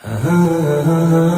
Ah, ah.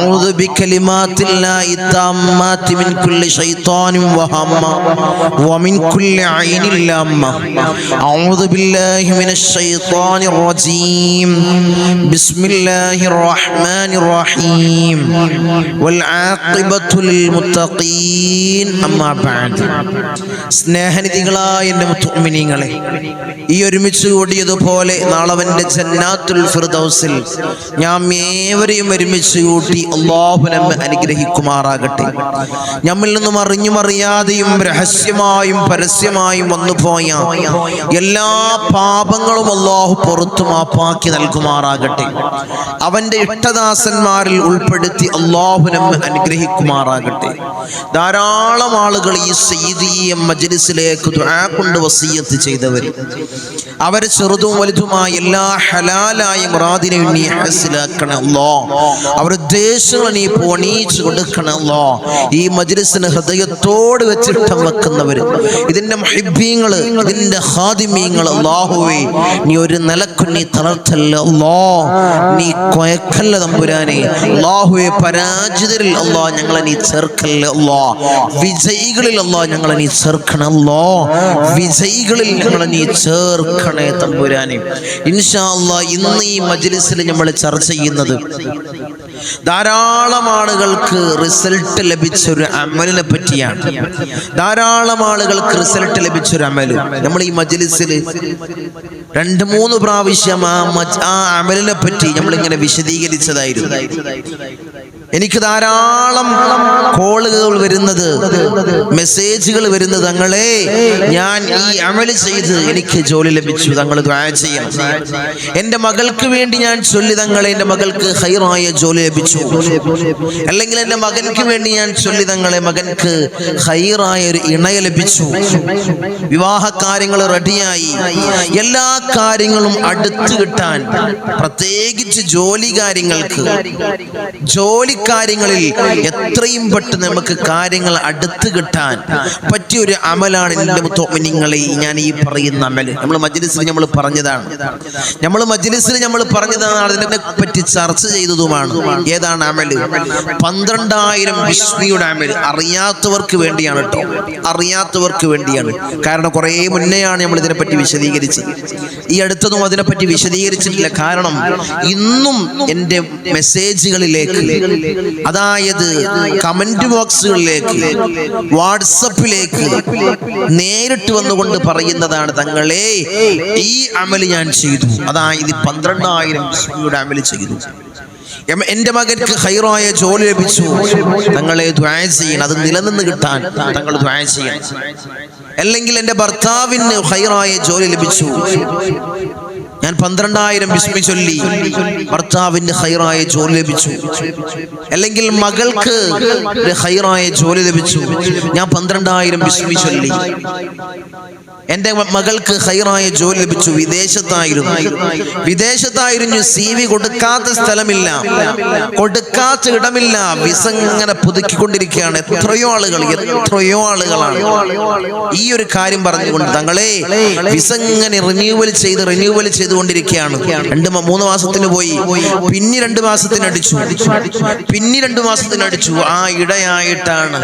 أعوذ بكلمات الله التامات من كل شيطان وهمة ومن كل عين لامة أعوذ بالله من الشيطان الرجيم بسم الله الرحمن الرحيم والعاقبة للمتقين أما بعد സ്നേഹനിധികളായ എൻ്റെ മുത്തുമിനിങ്ങളെ ഈ ഒരുമിച്ച് കൂടിയതുപോലെ നാളവൻ്റെ ജന്നാത്തുൽ ഫിർദൗസിൽ ഞാൻ ഏവരെയും ഒരുമിച്ച് കൂട്ടി അള്ളാഹു നമ്മെ അനുഗ്രഹിക്കുമാറാകട്ടെ. നമ്മിൽ നിന്നും അറിഞ്ഞും അറിയാതെയും രഹസ്യമായും പരസ്യമായും വന്നുപോയ എല്ലാ പാപങ്ങളും അള്ളാഹു പുറത്തു മാപ്പാക്കി നൽകുമാറാകട്ടെ. അവന്റെ ഇഷ്ടദാസന്മാരിൽ ഉൾപ്പെടുത്തി അള്ളാഹു നമ്മെ അനുഗ്രഹിക്കുമാറാകട്ടെ. ധാരാളം ആളുകൾ ഈ സീതീയ മജലിസിലേക്ക് കൊണ്ട് വസീയത്ത് ചെയ്തവർ അവരെ ചെറുതും വലുതുമായ എല്ലാ ഹലാലായ മുറാദിനെ ഉണ്ണി ഹസിലാക്കണം അല്ലോ ഉദ്ദേശങ്ങൾ നീ പോണീച്ച് കൊടുക്കണല്ലോ ഈ മജ്ലിസിന് ഹൃദയത്തോട് വെച്ചിട്ട് വെക്കുന്നവർ ഇതിന്റെ മഹിബീങ്ങൾ ഇതിന്റെ ഹാദിമീങ്ങൾ അള്ളാഹുവേ നീ ഒരു നിലക്കു നീ തളർത്തല്ല അല്ലോ നീ കൊയക്കല്ല തമ്പുരാനെ. അള്ളാഹുവെ പരാജിതരിൽ അല്ലോ ഞങ്ങളെ നീ ചേർക്കല്ല അല്ലോ വിജയികളിൽ അല്ലോ ഞങ്ങളെ നീ ചേർക്കണല്ലോ വിജയികളിൽ ഞങ്ങളെ നീ ചേർക്കണേ തമ്പുരാനെ. ഇൻഷാ അള്ളാ ഇന്ന് ഈ മജ്ലിസിൽ നമ്മൾ ചർച്ച ചെയ്യുന്നത് ധാരാളം ആളുകൾക്ക് റിസൾട്ട് ലഭിച്ച ഒരു അമലിനെ പറ്റിയാണ്. ധാരാളം ആളുകൾക്ക് റിസൾട്ട് ലഭിച്ച ഒരു അമൽ. നമ്മൾ ഈ മജ്ലിസിൽ രണ്ട് മൂന്ന് പ്രാവശ്യം ആ ആ അമലിനെ പറ്റി നമ്മൾ ഇങ്ങനെ വിശദീകരിച്ചതായിരുന്നു. എനിക്ക് ധാരാളം കോളുകൾ വരുന്നത് മെസ്സേജുകൾ വരുന്നത്. തങ്ങളെ ഞാൻ ഈ അമൽ ചെയ്ത് എനിക്ക് ജോലി ലഭിച്ചു. തങ്ങൾ ചെയ്യണം. എന്റെ മകൾക്ക് വേണ്ടി ഞാൻ ചൊല്ലി തങ്ങളെ എന്റെ മകൾക്ക് ഹൈറായ ജോലി ലഭിച്ചു. അല്ലെങ്കിൽ എന്റെ മകൻക്ക് വേണ്ടി ഞാൻ ചൊല്ലി തങ്ങളെ മകൻക്ക് ഹൈറായ ഒരു ഇണയ ലഭിച്ചു. വിവാഹ കാര്യങ്ങൾ റെഡിയായി. എല്ലാ കാര്യങ്ങളും അടുത്ത് കിട്ടാൻ പ്രത്യേകിച്ച് ജോലി കാര്യങ്ങൾക്ക് ജോലി കാര്യങ്ങളിൽ എത്രയും പെട്ടെന്ന് നമുക്ക് കാര്യങ്ങൾ അടുത്ത് കിട്ടാൻ പറ്റിയ ഒരു അമലാണ് എന്റെ മുത്തോമിനിങ്ങളെ ഞാൻ ഈ പറയുന്ന അമൽ നമ്മൾ മജ്ലിസിൽ നമ്മൾ പറഞ്ഞതാണ്. നമ്മൾ മജ്ലിസിൽ നമ്മൾ പറഞ്ഞതാണ് അതിനെ പറ്റി ചർച്ച ചെയ്തതുമാണ്. ഏതാണ് അമൽ പന്ത്രണ്ടായിരം വിസ്മിയുടെ അമൽ അറിയാത്തവർക്ക് വേണ്ടിയാണ് കേട്ടോ അറിയാത്തവർക്ക് വേണ്ടിയാണ്. കാരണം കുറേ മുന്നെയാണ് നമ്മൾ ഇതിനെപ്പറ്റി വിശദീകരിച്ചത്. ഈ അടുത്തതും അതിനെപ്പറ്റി വിശദീകരിച്ചിട്ടില്ല. കാരണം ഇന്നും എന്റെ മെസ്സേജുകളിലേക്ക് അതായത് കമന്റ് ബോക്സുകളിലേക്ക് വാട്സപ്പിലേക്ക് നേരിട്ട് വന്നുകൊണ്ട് പറയുന്നതാണ് തങ്ങളെ ഈ അമൽ ഞാൻ ചെയ്തു. അതായത് പന്ത്രണ്ടായിരം വിസ്മിയുടെ അമൽ ചെയ്തു. എന്റെ മകൻക്ക് ഹൈറായ ജോലി ലഭിച്ചു. തങ്ങളെ ദ്വായ ചെയ്യണം. അത് നിലനിന്ന് കിട്ടാൻ തങ്ങൾ ദ്വായ ചെയ്യണം. അല്ലെങ്കിൽ എന്റെ ഭർത്താവിന് ഹൈറായ ജോലി ലഭിച്ചു. ഞാൻ പന്ത്രണ്ടായിരം വിസ്മി ചൊല്ലി ഭർത്താവിന് ഹൈറായ ജോലി ലഭിച്ചു. അല്ലെങ്കിൽ മകൾക്ക് ഹൈറായ ജോലി ലഭിച്ചു. ഞാൻ പന്ത്രണ്ടായിരം വിസ്മി ചൊല്ലി. എന്റെ മകൾക്ക് ഹൈറായ ജോലി ലഭിച്ചു. വിദേശത്തായിരുന്നു. വിദേശത്തായിരുന്നു. സി വി കൊടുക്കാത്ത സ്ഥലമില്ല. കൊടുക്കാത്ത ഇടമില്ല. വിസ ഇങ്ങനെ പുതുക്കിക്കൊണ്ടിരിക്കുകയാണ്. എത്രയോ ആളുകൾ എത്രയോ ആളുകളാണ്. ഈ ഒരു കാര്യം പറഞ്ഞുകൊണ്ട് തങ്ങളെ വിസ ഇങ്ങനെ റിന്യൂവൽ ചെയ്ത് റിന്യൂവൽ ചെയ്തുകൊണ്ടിരിക്കുകയാണ്. രണ്ട് മൂന്ന് മാസത്തിന് പോയി. പിന്നെ രണ്ട് മാസത്തിന് അടിച്ചു. പിന്നെ രണ്ട് മാസത്തിന് അടിച്ചു. ആ ഇടയായിട്ടാണ്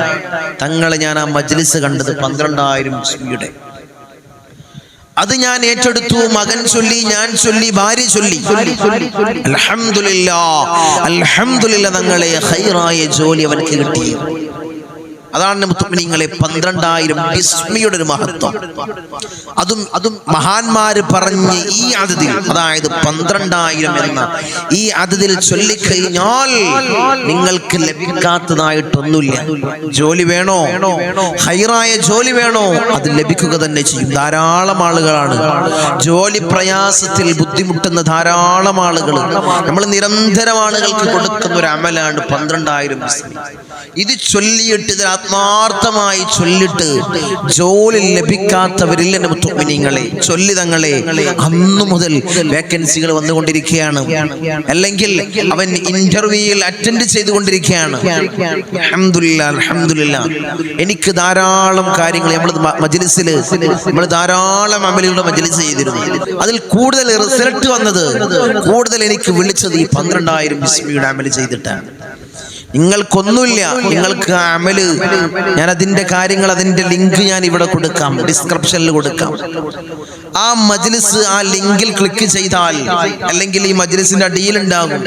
തങ്ങളെ ഞാൻ ആ മജ്ലിസ് കണ്ടത്. പന്ത്രണ്ടായിരം സ്പീഡ് അത് ഞാൻ ഏറ്റെടുത്തു മകൻ ചൊല്ലി ഞാൻ ചൊല്ലി ഭാര്യ ചൊല്ലി. അലഹമില്ല അലഹമില്ല തങ്ങളെ ഹൈറായ ജോലി അവൻ കിട്ടി. അതാണ് മുത്തുമിനിങ്ങളെ പന്ത്രണ്ടായിരം ബിസ്മിയുടെ ഒരു മഹത്വം. അതും അതും മഹാന്മാര് പറഞ്ഞ് ഈ അതിഥി അതായത് പന്ത്രണ്ടായിരം എന്ന ഈ അതിഥിൽ ചൊല്ലിക്കഴിഞ്ഞാൽ നിങ്ങൾക്ക് ലഭിക്കാത്തതായിട്ടൊന്നുമില്ല. ജോലി വേണോ? ഹൈറായ ജോലി വേണോ? അത് ലഭിക്കുക തന്നെ ചെയ്യും. ധാരാളം ആളുകളാണ്. ജോലി പ്രയാസത്തിൽ ബുദ്ധിമുട്ടുന്ന ധാരാളം ആളുകൾ നമ്മൾ നിരന്തരം ആളുകൾക്ക് കൊടുക്കുന്ന ഒരു അമലാണ് പന്ത്രണ്ടായിരം ബിസ്മി. ഇത് ചൊല്ലിയിട്ട് ഇത് ആത്മാർത്ഥമായി ചൊല്ലിട്ട് ജോലി ലഭിക്കാത്തവരിൽ എന്റെ മുത്തുമിനിങ്ങളെ ചൊല്ലി തങ്ങളെ അന്നു മുതൽ വേക്കൻസികൾ വന്നുകൊണ്ടിരിക്കുകയാണ്. അല്ലെങ്കിൽ അവൻ ഇന്റർവ്യൂയിൽ അറ്റൻഡ് ചെയ്തുകൊണ്ടിരിക്കുകയാണ്. എനിക്ക് ധാരാളം കാര്യങ്ങൾ നമ്മൾ മജ്ലിസിൽ നമ്മൾ ധാരാളം അമലികളുടെ മജ്ലിസ് ചെയ്തിരുന്നു. അതിൽ കൂടുതൽ റിസൾട്ട് വന്നത് കൂടുതൽ എനിക്ക് വിളിച്ചത് ഈ പന്ത്രണ്ടായിരം ബിസ്മിയുടെ അമൽ ചെയ്തിട്ടാണ്. നിങ്ങൾക്കൊന്നുമില്ല. നിങ്ങൾക്ക് അമൽ. ഞാൻ അതിന്റെ കാര്യങ്ങൾ അതിന്റെ ലിങ്ക് ഞാൻ ഇവിടെ കൊടുക്കാം. ഡിസ്ക്രിപ്ഷനിൽ കൊടുക്കാം. ആ മജ്ലിസ് ആ ലിങ്കിൽ ക്ലിക്ക് ചെയ്താൽ അല്ലെങ്കിൽ ഈ മജ്ലിസിന്റെ അടിയിൽ ഉണ്ടാകും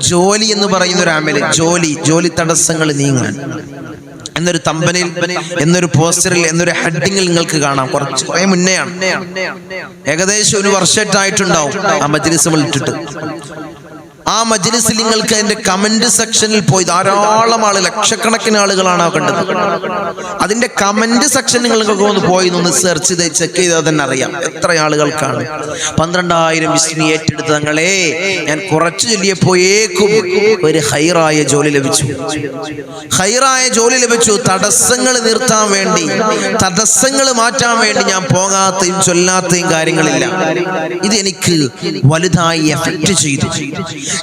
ജോലി എന്ന് പറയുന്ന ഒരു അമൽ. ജോലി. ജോലി തടസ്സങ്ങൾ നീങ്ങാൻ. എന്നൊരു തമ്പനിൽ എന്നൊരു പോസ്റ്ററിൽ എന്നൊരു ഹെഡിങ്ങിൽ നിങ്ങൾക്ക് കാണാം. കുറച്ച് കുറെ മുന്നെയാണ്. ഏകദേശം ഒരു വർഷമായിട്ടുണ്ടാവും ആ മജ്ലിസ് വിളിച്ചിട്ട് ആ മജ്ലിസിൽ നിങ്ങൾക്ക് അതിന്റെ കമന്റ് സെക്ഷനിൽ പോയി ധാരാളം ആൾ ലക്ഷക്കണക്കിന് ആളുകളാണ് കണ്ടത്. അതിന്റെ കമന്റ് സെക്ഷൻ നിങ്ങൾക്ക് ഒന്ന് പോയി ഒന്ന് സെർച്ച് ചെയ്ത് ചെക്ക് ചെയ്താൽ തന്നെ അറിയാം. എത്ര ആളുകൾക്കാണ്. പന്ത്രണ്ടായിരം വിസ്മി ഏറ്റെടുത്ത് തങ്ങളെ ഞാൻ കുറച്ച് ചൊല്ലിയപ്പോയേക്കും ഒരു ഹൈറായ ജോലി ലഭിച്ചു. ഹൈറായ ജോലി ലഭിച്ചു. തടസ്സങ്ങൾ നിർത്താൻ വേണ്ടി തടസ്സങ്ങൾ മാറ്റാൻ വേണ്ടി ഞാൻ പോകാത്തയും ചൊല്ലാത്തയും കാര്യങ്ങളില്ല. ഇത് എനിക്ക് വലുതായി എഫക്റ്റ് ചെയ്തു.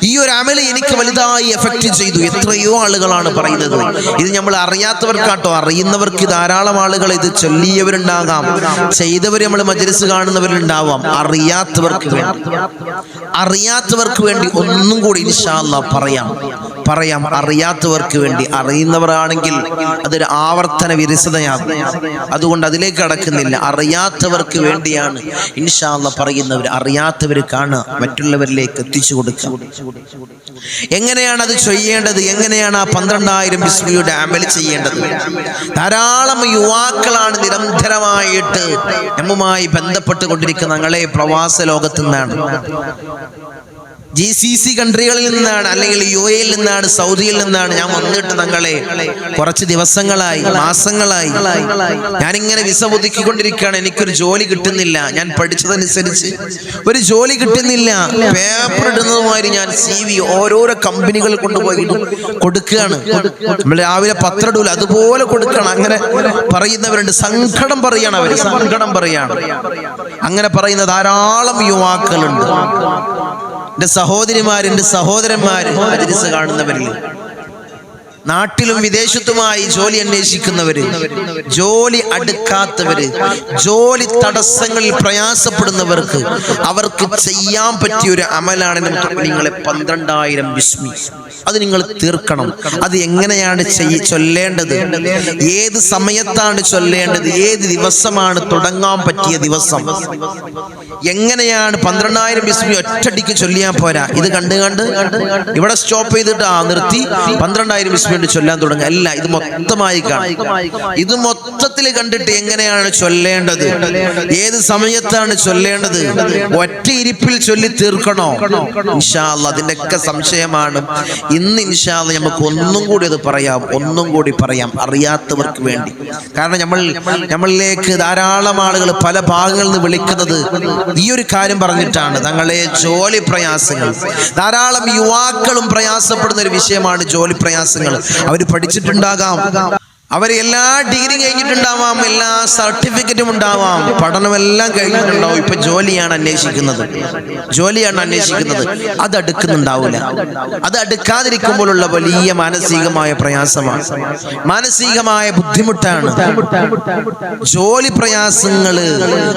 ഈ ഒരു അമല എനിക്ക് വലുതായി എഫക്റ്റ് ചെയ്തു. എത്രയോ ആളുകളാണ് പറയുന്നത്. ഇത് നമ്മൾ അറിയാത്തവർക്കാട്ടോ. അറിയുന്നവർക്ക് ധാരാളം ആളുകൾ ഇത് ചൊല്ലിയവരുണ്ടാകാം. ചെയ്തവർ നമ്മൾ മജലിസ് കാണുന്നവരുണ്ടാവാം അറിയാത്തവർക്ക് വേണ്ടി. അറിയാത്തവർക്ക് വേണ്ടി ഒന്നും കൂടി ഇൻഷാല്ല പറയാം. പറയാം അറിയാത്തവർക്ക് വേണ്ടി. അറിയുന്നവരാണെങ്കിൽ അതൊരു ആവർത്തന വിരസതയാകും. അതുകൊണ്ട് അതിലേക്ക് കടക്കുന്നില്ല. അറിയാത്തവർക്ക് വേണ്ടിയാണ് ഇൻഷാല്ല പറയുന്നവർ അറിയാത്തവർ കാണുക മറ്റുള്ളവരിലേക്ക് എത്തിച്ചു കൊടുക്കുക. എങ്ങനെയാണ് അത് ചെയ്യേണ്ടത്? എങ്ങനെയാണ് ആ പന്ത്രണ്ടായിരം ബിസ്മിയുടെ അമൽ ചെയ്യേണ്ടത്? ധാരാളം യുവാക്കളാണ് നിരന്തരമായിട്ട് നമ്മുമായി ബന്ധപ്പെട്ടുകൊണ്ടിരിക്കുന്ന ഞങ്ങളെ പ്രവാസ ലോകത്തു നിന്നാണ്. ജി സി സി കൺട്രികളിൽ നിന്നാണ് അല്ലെങ്കിൽ യു എയിൽ നിന്നാണ് സൗദിയിൽ നിന്നാണ് ഞാൻ വന്നിട്ട് തങ്ങളെ കുറച്ച് ദിവസങ്ങളായി മാസങ്ങളായി. ഞാനിങ്ങനെ വിസ ഒതുക്കിക്കൊണ്ടിരിക്കുകയാണ് എനിക്കൊരു ജോലി കിട്ടുന്നില്ല. ഞാൻ പഠിച്ചതനുസരിച്ച് ഒരു ജോലി കിട്ടുന്നില്ല. പേപ്പർ ഇടുന്നതുമായി ഞാൻ സി വി ഓരോരോ കമ്പനികൾ കൊണ്ടുപോയി കൊടുക്കുകയാണ്. നമ്മൾ രാവിലെ പത്രം ഇടൂല അതുപോലെ കൊടുക്കണം അങ്ങനെ പറയുന്നവരുണ്ട്. സങ്കടം പറയാണ് അവർ സങ്കടം പറയാണ്. അങ്ങനെ പറയുന്ന ധാരാളം യുവാക്കളുണ്ട്. എന്റെ സഹോദരിമാര് എന്റെ സഹോദരന്മാര് മജ്ലിസ് കാണുന്നവരിൽ നാട്ടിലും വിദേശത്തുമായി ജോലി അന്വേഷിക്കുന്നവര് ജോലി അടുക്കാത്തവര് ജോലി തടസ്സങ്ങളിൽ പ്രയാസപ്പെടുന്നവർക്ക് അവർക്ക് ചെയ്യാൻ പറ്റിയ ഒരു അമലാണ് നിങ്ങളെ പന്ത്രണ്ടായിരം ബിസ്മി അത് നിങ്ങൾ തീർക്കണം. അത് എങ്ങനെയാണ് ചെയ്യ ചൊല്ലേണ്ടത്? ഏത് സമയത്താണ് ചൊല്ലേണ്ടത്? ഏത് ദിവസമാണ് തുടങ്ങാൻ പറ്റിയ ദിവസം? എങ്ങനെയാണ് പന്ത്രണ്ടായിരം ബിസ്മി ഒറ്റടിക്ക് ചൊല്ലിയാൽ പോരാ? ഇത് കണ്ട് കണ്ട് ഇവിടെ സ്റ്റോപ്പ് ചെയ്തിട്ട് ആ നിർത്തി. പന്ത്രണ്ടായിരം ബിസ്മി കൊണ്ട് ചൊല്ലാൻ തുടങ്ങുക അല്ല ഇത് മൊത്തമായി ഇത് മൊത്തത്തിൽ കണ്ടിട്ട് എങ്ങനെയാണ് ചൊല്ലേണ്ടത്? ഏത് സമയത്താണ് ചൊല്ലേണ്ടത്? ഒറ്റ ഇരിപ്പിൽ ചൊല്ലി തീർക്കണോ? ഇൻഷാല്ല അതിന്റെയൊക്കെ സംശയമാണ്. ഇന്ന് ഇൻഷാല്ല നമുക്ക് ഒന്നും കൂടി അത് പറയാം. ഒന്നും കൂടി പറയാം. അറിയാത്തവർക്ക് വേണ്ടി. കാരണം നമ്മൾ നമ്മളിലേക്ക് ധാരാളം ആളുകൾ പല ഭാഗങ്ങളിൽ നിന്ന് വിളിക്കുന്നത് ഈ ഒരു കാര്യം പറഞ്ഞിട്ടാണ്. തങ്ങളെ ജോലി പ്രയാസങ്ങൾ. ധാരാളം യുവാക്കളും പ്രയാസപ്പെടുന്ന ഒരു വിഷയമാണ് ജോലി പ്രയാസങ്ങൾ. അവർ പഠിച്ചിട്ടുണ്ടാകാം. അവർ എല്ലാ ഡിഗ്രി കഴിഞ്ഞിട്ടുണ്ടാവാം എല്ലാ സർട്ടിഫിക്കറ്റും ഉണ്ടാവാം പഠനമെല്ലാം കഴിഞ്ഞിട്ടുണ്ടാവും. ഇപ്പൊ ജോലിയാണ് അന്വേഷിക്കുന്നത്. ജോലിയാണ് അന്വേഷിക്കുന്നത്. അത് അടുക്കുന്നുണ്ടാവില്ല അത് അടുക്കാതിരിക്കുമ്പോഴുള്ള വലിയ മാനസികമായ പ്രയാസമാണ്. മാനസികമായ ബുദ്ധിമുട്ടാണ്. ജോലി പ്രയാസങ്ങൾ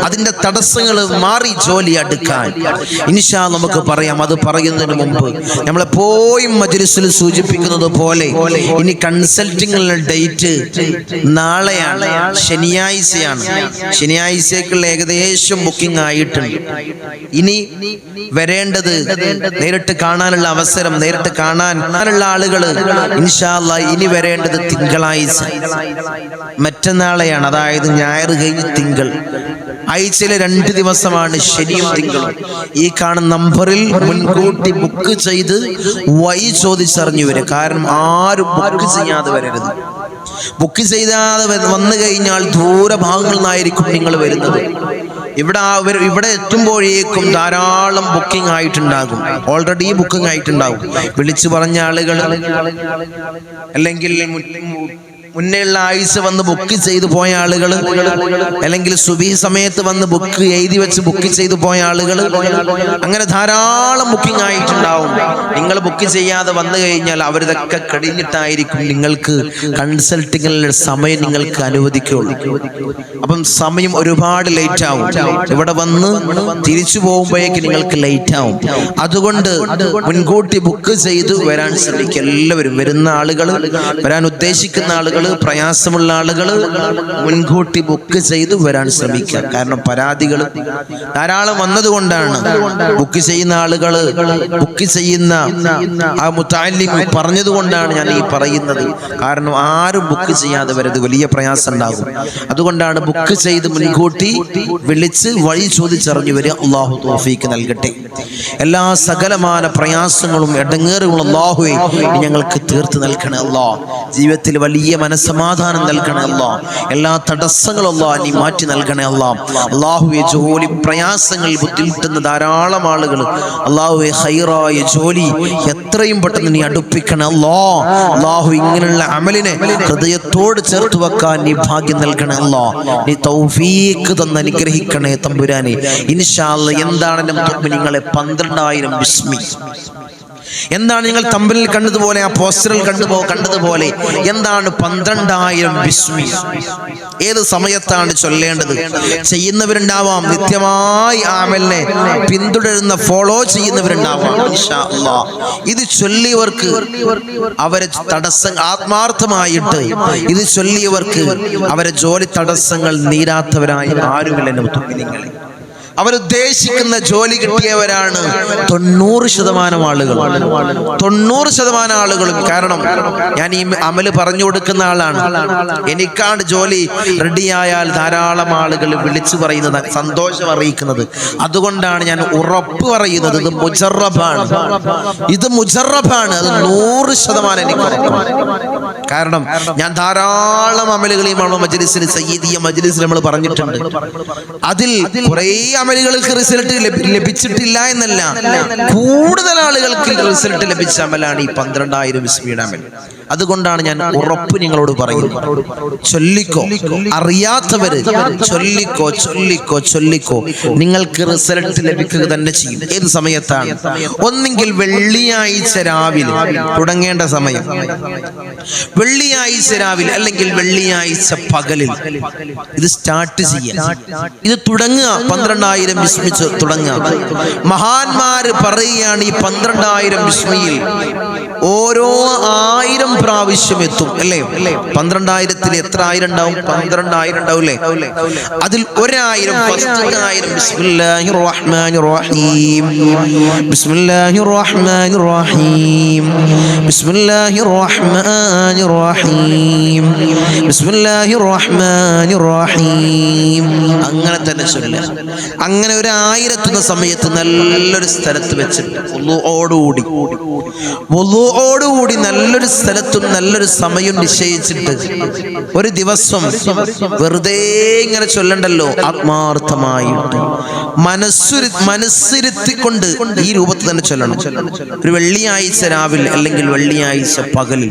അതിന്റെ തടസ്സങ്ങൾ മാറി ജോലി അടുക്കാൻ. ഇനിഷാ നമുക്ക് പറയാം. അത് പറയുന്നതിന് മുമ്പ് നമ്മളെപ്പോഴും മജ്ലിസിൽ സൂചിപ്പിക്കുന്നത് പോലെ ഇനി കൺസൾട്ടിങ്ങുള്ള ഡേറ്റ് നാളെയാണ്. ശനിയാഴ്ചയാണ്. ശനിയാഴ്ചക്കുള്ള ഏകദേശം ബുക്കിംഗ് ആയിട്ടുണ്ട്. ഇനി വരേണ്ടത് നേരിട്ട് കാണാനുള്ള അവസരം നേരിട്ട് കാണാനുള്ള ആളുകൾ ഇൻഷാല്ല ഇനി വരേണ്ടത് തിങ്കളാഴ്ച. മറ്റന്നാളെയാണ്. അതായത് ഞായർ കഴിഞ്ഞ് തിങ്കൾ. ആഴ്ചയിലെ രണ്ട് ദിവസമാണ് ശനിയും തിങ്കളും. ഈ കാണുന്ന നമ്പറിൽ മുൻകൂട്ടി ബുക്ക് ചെയ്ത് വൈ ചോദിച്ചറിഞ്ഞു വരും. കാരണം ആരും ബുക്ക് ചെയ്യാതെ വരരുത്. ബുക്ക് ചെയ്താതെ വന്നു കഴിഞ്ഞാൽ ദൂരഭാഗങ്ങളിൽ നിന്നായിരിക്കും നിങ്ങൾ വരുന്നത്. ഇവിടെ ഇവിടെ എത്തുമ്പോഴേക്കും ധാരാളം ബുക്കിംഗ് ആയിട്ടുണ്ടാകും. ഓൾറെഡി ബുക്കിംഗ് ആയിട്ടുണ്ടാകും. വിളിച്ചു പറഞ്ഞ ആളുകൾ അല്ലെങ്കിൽ മുന്നേയുള്ള ആഴ്ച വന്ന് ബുക്ക് ചെയ്ത് പോയ ആളുകൾ അല്ലെങ്കിൽ സുബി സമയത്ത് വന്ന് ബുക്ക് എഴുതി വെച്ച് ബുക്ക് ചെയ്ത് പോയ ആളുകൾ അങ്ങനെ ധാരാളം ബുക്കിംഗ് ആയിട്ടുണ്ടാവും. നിങ്ങൾ ബുക്ക് ചെയ്യാതെ വന്നു കഴിഞ്ഞാൽ അവരിതൊക്കെ കഴിഞ്ഞിട്ടായിരിക്കും നിങ്ങൾക്ക് കൺസൾട്ടിങ്ങിനുള്ള സമയം നിങ്ങൾക്ക് അനുവദിക്കുള്ളൂ. അപ്പം സമയം ഒരുപാട് ലേറ്റ് ആവും. ഇവിടെ വന്ന് തിരിച്ചു പോകുമ്പോഴേക്ക് നിങ്ങൾക്ക് ലേറ്റ് ആവും. അതുകൊണ്ട് മുൻകൂട്ടി ബുക്ക് ചെയ്ത് വരാൻ ശ്രമിക്കുക എല്ലാവരും വരുന്ന ആളുകൾ വരാൻ ഉദ്ദേശിക്കുന്ന ആളുകൾ പ്രയാസമുള്ള ആളുകൾ മുൻകൂട്ടി ബുക്ക് ചെയ്ത് വരാൻ ശ്രമിക്കുക. കാരണം പരാതികൾ ധാരാളം വന്നതുകൊണ്ടാണ് ബുക്ക് ചെയ്യുന്ന ആളുകൾ ബുക്ക് ചെയ്യുന്ന ആ മുത്താലിം പറഞ്ഞതുകൊണ്ടാണ് ഞാൻ ഈ പറയുന്നത്. കാരണം ആരും ബുക്ക് ചെയ്യാതെ വരത് വലിയ പ്രയാസം ഉണ്ടാകും അതുകൊണ്ടാണ് ബുക്ക് ചെയ്ത് മുൻകൂട്ടി വിളിച്ച് വഴി ചോദിച്ചറിഞ്ഞു വരിക. അള്ളാഹു തോഫീക്ക് നൽകട്ടെ. എല്ലാ സകലമാന പ്രയാസങ്ങളും ഇടങ്ങേറുകളും അള്ളാഹുവെ ഞങ്ങൾക്ക് തീർത്ത് നൽകണേ അള്ളാഹ് ജീവിതത്തിൽ വലിയ മനസ്സമാധാനം നൽകണേ അല്ലാ. എല്ലാ തടസ്സങ്ങളും അല്ല നീ മാറ്റി നൽകണേ അല്ലാ. അള്ളാഹുവെ ജോലി പ്രയാസങ്ങൾ ബുദ്ധിമുട്ടുന്ന ധാരാളം ആളുകൾ അള്ളാഹുവെ ഹൈറായ ജോലി എത്രയും പെട്ടെന്ന് നീ അടുപ്പിക്കണേ അല്ലോ. അള്ളാഹു ഇങ്ങനെയുള്ള അമലിനെ ഹൃദയത്തോട് ചേർത്ത് വെക്കാൻ നീ ഭാഗ്യം നൽകണേ അല്ലോ. നീ തൗഫീക്ക് തന്ന് അനുഗ്രഹിക്കണേ തമ്പുരാനെ. ഇൻഷാല്ല എന്താണ് നിങ്ങളെ പന്ത്രണ്ടായിരം വിസ്മി. എന്താണ് നിങ്ങൾ തമ്പിൽ കണ്ടതുപോലെ ആ പോസ്റ്ററിൽ കണ്ടുപോ കണ്ടതുപോലെ? എന്താണ് പന്ത്രണ്ടായിരം ബിസ്മി? ഏത് സമയത്താണ് ചൊല്ലേണ്ടത്? ചെയ്യുന്നവരുണ്ടാവാം. നിത്യമായി ആമലിനെ പിന്തുടരുന്ന ഫോളോ ചെയ്യുന്നവരുണ്ടാവാം. ഇത് ചൊല്ലിയവർക്ക് അവരെ തടസ്സം ആത്മാർത്ഥമായിട്ട് ഇത് ചൊല്ലിയവർക്ക് അവരെ ജോലി തടസ്സങ്ങൾ നീരാത്തവരായി ആരുമില്ല തോന്നി മുത്തുമിനിങ്ങളെ അവരുദ്ദേശിക്കുന്ന ജോലി കിട്ടിയവരാണ് തൊണ്ണൂറ് ശതമാനം ആളുകൾ. തൊണ്ണൂറ് ശതമാനം ആളുകളും കാരണം ഞാൻ ഈ അമൽ പറഞ്ഞു കൊടുക്കുന്ന ആളാണ്. എനിക്കാണ് ജോലി റെഡിയായാൽ ധാരാളം ആളുകൾ വിളിച്ചു പറയുന്നത് സന്തോഷം അറിയിക്കുന്നത്. അതുകൊണ്ടാണ് ഞാൻ ഉറപ്പ് പറയുന്നത് ഇത് മുജറബാണ്. ഇത് മുജറബാണ് അത് നൂറ് ശതമാനം എനിക്ക് കാരണം ഞാൻ ധാരാളം അമലുകൾ ഈ മജ്ലിസിൽ സയ്യിദിയ മജ്ലിസിൽ നമ്മൾ പറഞ്ഞിട്ടുണ്ട്. അതിൽ കുറേ അമലുകൾക്ക് റിസൾട്ട് ലഭിച്ചിട്ടില്ല എന്നല്ല. കൂടുതൽ ആളുകൾക്ക് റിസൾട്ട് ലഭിച്ച അമലാണ് ഈ പന്ത്രണ്ടായിരം അമൽ. അതുകൊണ്ടാണ് ഞാൻ ഉറപ്പ് നിങ്ങളോട് പറയുന്നത്. ചൊല്ലിക്കോ അറിയാത്തവര് ചൊല്ലിക്കോ ചൊല്ലിക്കോ. ചൊല്ലിക്കോ നിങ്ങൾക്ക് റിസൾട്ട് ലഭിക്കുക തന്നെ ചെയ്യും. ഏത് സമയത്താണ്? ഒന്നെങ്കിൽ വെള്ളിയാഴ്ച രാവിലെ തുടങ്ങേണ്ട സമയം. വെള്ളിയാഴ്ച രാവിലെ അല്ലെങ്കിൽ വെള്ളിയാഴ്ച പകലിൽ. ഇത് സ്റ്റാർട്ട് ചെയ്യാം ഇത് തുടങ്ങുക. പന്ത്രണ്ടായിരം വിസ്മിച്ച് തുടങ്ങുക. മഹാന്മാര് പറയുകയാണ് ഈ പന്ത്രണ്ടായിരം വിസ്മിയിൽ ഓരോ ആയിരം പ്രാവശ്യം എത്തും അല്ലേ? പന്ത്രണ്ടായിരത്തിൽ എത്ര ആയിരം ഉണ്ടാവും? പന്ത്രണ്ടായിരം അല്ലേ? അതിൽ ഒരായിരം ആയിരം റഹീം റഹീം റഹീം റഹീം അങ്ങനെ തന്നെ ചൊല്ലുക അങ്ങനെ ഒരു ആയിരത്തുന്ന സമയത്ത് നല്ലൊരു സ്ഥലത്ത് വെച്ചിട്ട് വുളുഓടുകൂടി വുളുഓടുകൂടി നല്ലൊരു സ്ഥലത്തും നല്ലൊരു സമയം നിശ്ചയിച്ചിട്ട് ഒരു ദിവസം വെറുതെ ഇങ്ങനെ ചൊല്ലണ്ടല്ലോ? ആത്മാർത്ഥമായി. മനസ്സുരു മനസ്സിരുത്തിക്കൊണ്ട് ഈ രൂപത്തിൽ തന്നെ ചൊല്ലണം. ഒരു വെള്ളിയാഴ്ച രാവിലെ അല്ലെങ്കിൽ വെള്ളിയാഴ്ച പകൽ.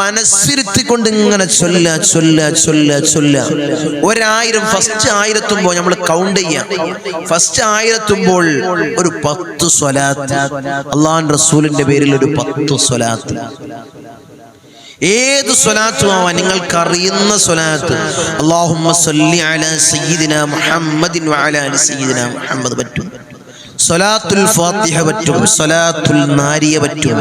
മനസ്സിരുത്തിക്കൊണ്ട് ഇങ്ങനെ ചൊല്ല ചൊല്ല ചൊല്ല ചൊല്ല. ഒരായിരം ഫസ്റ്റ് ആയിരത്തുമ്പോൾ നമ്മൾ കൗണ്ട് ചെയ്യാം. ഫസ്റ്റ് ആയിരത്തുമ്പോൾ ഒരു പത്ത് സ്വലാത്ത്. അള്ളാൻ റസൂലിന്റെ പേരിൽ ഒരു പത്ത് സ്വലാത്ത്? ഏത് നിങ്ങൾക്ക് അറിയുന്ന സ്വലാത്ത്? അള്ളാഹുമ്മ സല്ലി അലാ സയ്യിദിന മുഹമ്മദിൻ വഅലാ അലി സയ്യിദിന മുഹമ്മദ് പറ്റും. സ്വലാത്തുൽ ഫാത്തിഹ പറ്റും സ്വലാത്തുൽ നാരിയ പറ്റും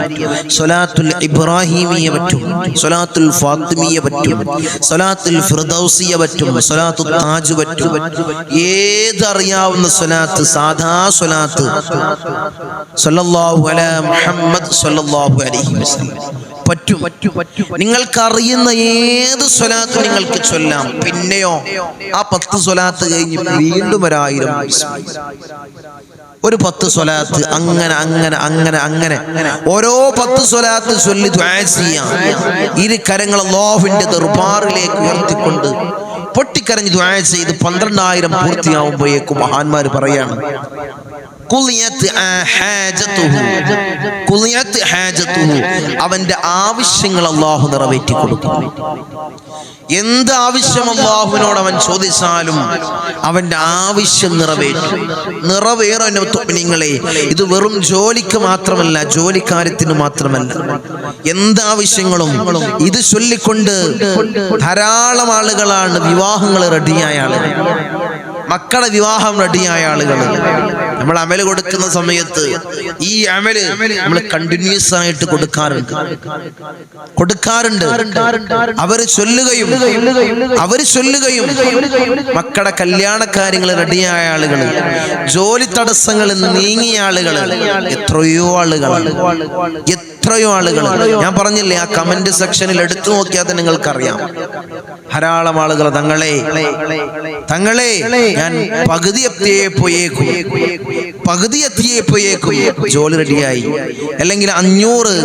സ്വലാത്തുൽ ഇബ്രാഹിമിയ പറ്റും സ്വലാത്തുൽ ഫാത്തിമിയ പറ്റും സ്വലാത്തുൽ ഫിർദൗസിയ പറ്റും സ്വലാത്തു താജ് പറ്റും ഏതറിയാവുന്ന സ്വലാത്ത് സാധാ സ്വലാത്ത് സല്ലല്ലാഹു അലാ മുഹമ്മദ് സല്ലല്ലാഹു അലൈഹി വസല്ലം. പറ്റും. നിങ്ങൾക്കറിയുന്ന ഏത് സ്വലാത്ത് നിങ്ങൾക്ക് ചൊല്ലാം? പിന്നെയോ? ആ പത്ത് സ്വലാത്ത് കഴിഞ്ഞ് വീണ്ടും ഒരായിരം ഒരു പത്ത് സ്വലാത്ത് അങ്ങനെ അങ്ങനെ അങ്ങനെ അങ്ങനെ. ഓരോ പത്ത് സ്വലാത്ത് ചൊല്ലി ചെയ്യാം. ഇരു കരങ്ങൾ അല്ലാഹുവിന്റെ ദർബാറിലേക്ക് ഉയർത്തിക്കൊണ്ട് പൊട്ടിക്കരഞ്ഞ് ദ്വാഴ ചെയ്ത് പന്ത്രണ്ടായിരം പൂർത്തിയാവുമ്പോഴേക്കും മഹാന്മാർ പറയാണ് അവന്റെ ആവശ്യങ്ങൾ അള്ളാഹു നിറവേറ്റി കൊടുക്കും. എന്ത് ആവശ്യം അള്ളാഹുവിനോട് അവൻ ചോദിച്ചാലും അവന്റെ ആവശ്യം നിറവേറ്റും. നിറവേറും നിങ്ങളെ ഇത് വെറും ജോലിക്ക് മാത്രമല്ല ജോലിക്കാര്യത്തിന് മാത്രമല്ല. എന്ത് ആവശ്യങ്ങളും ഇത് ചൊല്ലിക്കൊണ്ട് ധാരാളം ആളുകളാണ് വിവാഹങ്ങൾ റെഡിയായ ആളുകൾ. മക്കളെ വിവാഹം റെഡിയായ ആളുകൾ. നമ്മൾ അമൽ കൊടുക്കുന്ന സമയത്ത് ഈ അമൽ നമ്മൾ കണ്ടിന്യൂസ് ആയിട്ട് കൊടുക്കാറുണ്ട്. കൊടുക്കാറുണ്ട്. അവർ ചൊല്ലുകയും അവർ ചൊല്ലുകയും മക്കളുടെ കല്യാണ കാര്യങ്ങൾ റെഡിയായ ആളുകൾ ജോലി തടസ്സങ്ങൾ നീങ്ങിയ ആളുകൾ എത്രയോ ആളുകൾ എത്രയോ ആളുകൾ ഞാൻ പറഞ്ഞില്ലേ ആ കമന്റ് സെക്ഷനിൽ എടുത്തു നോക്കിയാൽ തന്നെ നിങ്ങൾക്കറിയാം. ധാരാളം ആളുകൾ തങ്ങളെ തങ്ങളെ ഞാൻ പകുതി എത്തിയേ പോയേക്കും. പകുതി എത്തിയേ പോയേക്കും. ജോലി റെഡിയായി. അല്ലെങ്കിൽ അഞ്ഞൂറ്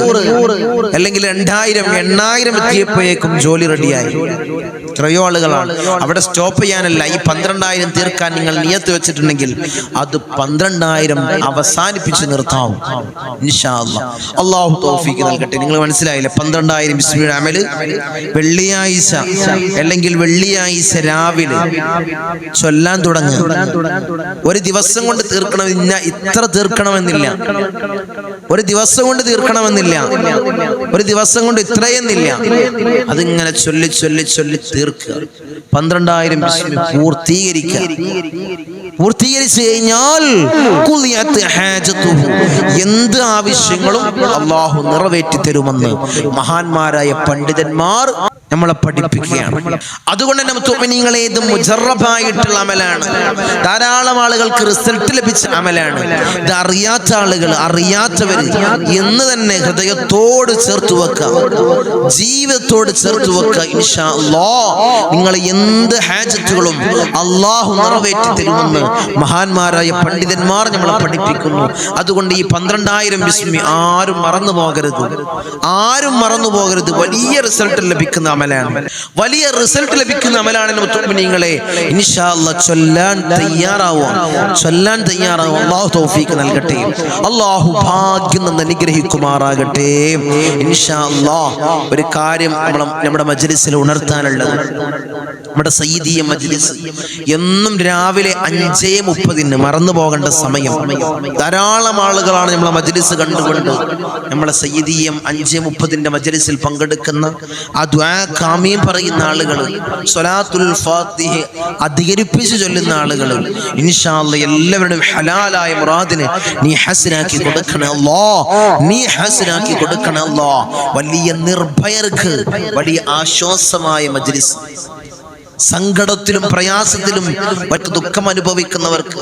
അല്ലെങ്കിൽ രണ്ടായിരം എണ്ണായിരം എത്തിയപ്പോയേക്കും ജോലി റെഡിയായി. എത്രയോ ആളുകളാണ്. അവിടെ സ്റ്റോപ്പ് ചെയ്യാനല്ല ഈ പന്ത്രണ്ടായിരം തീർക്കാൻ നിങ്ങൾ നിയത്ത് വെച്ചിട്ടുണ്ടെങ്കിൽ അത് പന്ത്രണ്ടായിരം അവസാനിപ്പിച്ച് നിർത്താവും. അള്ളാഹു തോഫിക്ക് നൽകട്ടെ. നിങ്ങൾ മനസ്സിലായില്ലേ? പന്ത്രണ്ടായിരം ബിസ്മിയുടെ അമൽ. വെള്ളിയാഴ്ച അല്ലെങ്കിൽ വെള്ളിയാഴ്ച രാവിലെ ചൊല്ലാൻ തുടങ്ങുക. ഒരു ദിവസം കൊണ്ട് തീർക്കണം തീർക്കണമെന്നില്ല ഇത്ര തീർക്കണമെന്നില്ല. ഒരു ദിവസം കൊണ്ട് തീർക്കണമെന്നില്ല. ഒരു ദിവസം കൊണ്ട് ഇത്രയെന്നില്ല. അതിങ്ങനെ ചൊല്ലി ചൊല്ലി ചൊല്ലി തീർക്കുക. പന്ത്രണ്ടായിരം പൂർത്തീകരിക്കുക. പൂർത്തീകരിച്ചു കഴിഞ്ഞാൽ. എന്ത് ആവശ്യങ്ങളും അള്ളാഹു നിറവേറ്റി തരുമെന്ന് മഹാന്മാരായ പണ്ഡിതന്മാർ നമ്മളെ പഠിപ്പിക്കുകയാണ്. അതുകൊണ്ട് തന്നെ മുത്തുമിനിങ്ങളെ ഏത് മുജറബായിട്ടുള്ള അമലാണ്. ധാരാളം ആളുകൾക്ക് റിസൾട്ട് ലഭിച്ച അമലാണ്. ഇത് അറിയാത്ത ആളുകൾ അറിയാത്തവർ എന്ന് തന്നെ ഹൃദയത്തോട് ചേർത്ത് വെക്കുക. ജീവിതത്തോട് ചേർത്ത് വെക്കുക ഇൻഷാ അല്ലാ നിങ്ങൾ എന്ത് ഹാജത്തുകളും അള്ളാഹു നിറവേറ്റി തരുമെന്ന് മഹാന്മാരായ പണ്ഡിതന്മാർ നമ്മളെ പഠിപ്പിക്കുന്നു. അതുകൊണ്ട് ഈ പന്ത്രണ്ടായിരം ബിസ്മി ആരും മറന്നു പോകരുത്. ആരും മറന്നു പോകരുത്. വലിയ റിസൾട്ട് ലഭിക്കുന്ന അമലാണ്. വലിയ റിസൾട്ട് ലഭിക്കുന്ന അമലാണ് മുത്തുമിനിങ്ങളെ ചൊല്ലാൻ തയ്യാറാവാം ചൊല്ലാൻ തയ്യാറാവാം അള്ളാഹു തൗഫീക്ക് നൽകട്ടെ. അള്ളാഹു ഭാഗ്യം അനുഗ്രഹിക്കുമാറാകട്ടെ. ഒരു കാര്യം നമ്മളെ നമ്മുടെ മജ്ലിസിൽ ഉണർത്താനുള്ളത്. നമ്മുടെ സയ്യിദീയ മജ്ലിസ് എന്നും രാവിലെ അഞ്ചേ മുപ്പതിന് മറന്നു പോകേണ്ട സമയം. ധാരാളം ആളുകളാണ് നമ്മളെ മജ്ലിസ് കണ്ടുകൊണ്ട് നമ്മളെ സയ്യിദീയം അഞ്ചേ മുപ്പതിന്റെ മജ്ലിസിൽ പങ്കെടുക്കുന്ന ആ ദ്വാ കാമ്യം പറയുന്ന ആളുകൾ സൊലാത്തുൽ ഫാത്തിഹ അധികരിപ്പിച്ച് ചൊല്ലുന്ന ആളുകൾ ഇൻഷാല്ല എല്ലാവരുടെയും ഹലാലായ മുറാദിന് നീ ഹസനാക്കി കൊടുക്കണല്ലോ നീ ഹസനാക്കി കൊടുക്കണല്ലോ വലിയ നിർഭയർക്ക് വലിയ ആശ്വാസമായ മജ്ലിസ്. സങ്കടത്തിലും പ്രയാസത്തിലും മറ്റു ദുഃഖം അനുഭവിക്കുന്നവർക്ക്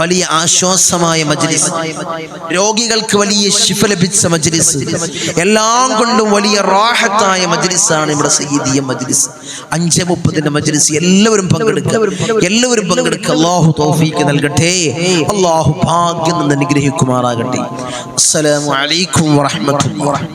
വലിയ ആശ്വാസമായ മജ്ലിസ്. രോഗികൾക്ക് വലിയ ശിഫ ലഭിച്ച മജ്ലിസ്. എല്ലാം കൊണ്ടും വലിയ റാഹത്തായ മജ്ലിസാണ് ഇവിടെ സയ്യിദിയ മജ്ലിസ്. അഞ്ച് മുപ്പതിന്റെ മജ്ലിസ് എല്ലാവരും പങ്കെടുക്കുക. എല്ലാവരും പങ്കെടുക്കുക. അള്ളാഹു തോഫീക്ക് നൽകട്ടെ. അള്ളാഹു ഭാഗ്യം നിന്ന് അനുഗ്രഹിക്കുമാറാകട്ടെ. അസ്സലാമു അലൈക്കും വറഹ്മത്തുള്ളാഹി